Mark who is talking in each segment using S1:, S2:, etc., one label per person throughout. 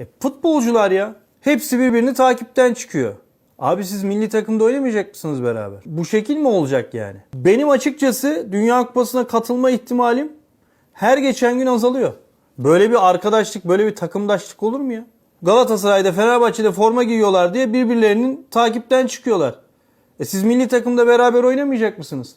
S1: E, futbolcular ya. Hepsi birbirini takipten çıkıyor. Abi siz milli takımda oynamayacak mısınız beraber? Bu şekil mi olacak yani? Benim açıkçası Dünya Kupası'na katılma ihtimalim her geçen gün azalıyor. Böyle bir arkadaşlık, böyle bir takımdaşlık olur mu ya? Galatasaray'da, Fenerbahçe'de forma giyiyorlar diye birbirlerinin takipten çıkıyorlar. E siz milli takımda beraber oynamayacak mısınız?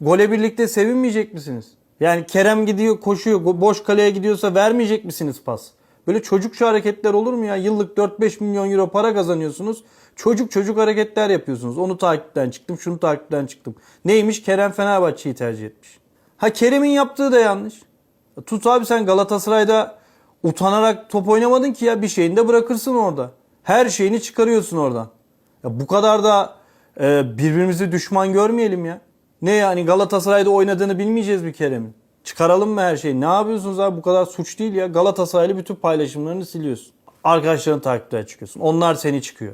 S1: Gole birlikte sevinmeyecek misiniz? Yani Kerem gidiyor, koşuyor, boş kaleye gidiyorsa vermeyecek misiniz pas? Böyle çocukça hareketler olur mu ya? Yıllık 4-5 milyon euro para kazanıyorsunuz. Çocuk çocuk hareketler yapıyorsunuz. Onu takipten çıktım, şunu takipten çıktım. Neymiş? Kerem Fenerbahçe'yi tercih etmiş. Ha Kerem'in yaptığı da yanlış. Tut abi sen Galatasaray'da utanarak top oynamadın ki ya bir şeyini de bırakırsın orada. Her şeyini çıkarıyorsun oradan. Ya bu kadar da e, birbirimizi düşman görmeyelim ya. Ne yani Galatasaray'da oynadığını bilmeyeceğiz bir Kerem'in. Çıkaralım mı her şeyi? Ne yapıyorsunuz abi bu kadar suç değil ya. Galatasaraylı bütün paylaşımlarını siliyorsun. Arkadaşların takipten çıkıyorsun. Onlar seni çıkıyor.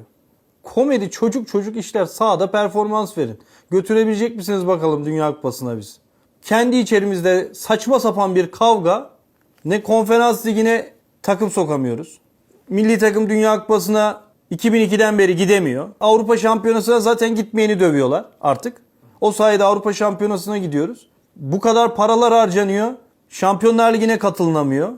S1: Komedi çocuk çocuk işler sahada performans verin. Götürebilecek misiniz bakalım Dünya Kupası'na biz? Kendi içerimizde saçma sapan bir kavga. Ne konferans ligine takım sokamıyoruz. Milli takım Dünya Kupası'na 2002'den beri gidemiyor. Avrupa Şampiyonası'na zaten gitmeyeni dövüyorlar artık. O sayede Avrupa Şampiyonası'na gidiyoruz. Bu kadar paralar harcanıyor. Şampiyonlar Ligi'ne katılınamıyor.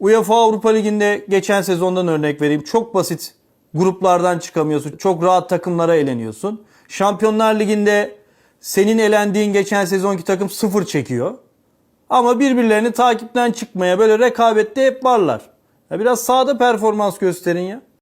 S1: UEFA Avrupa Ligi'nde geçen sezondan örnek vereyim. Çok basit gruplardan çıkamıyorsun. Çok rahat takımlara eleniyorsun. Şampiyonlar Ligi'nde senin elendiğin geçen sezonki takım sıfır çekiyor. Ama birbirlerini takipten çıkmaya böyle rekabette hep varlar. Ya biraz sahada performans gösterin ya.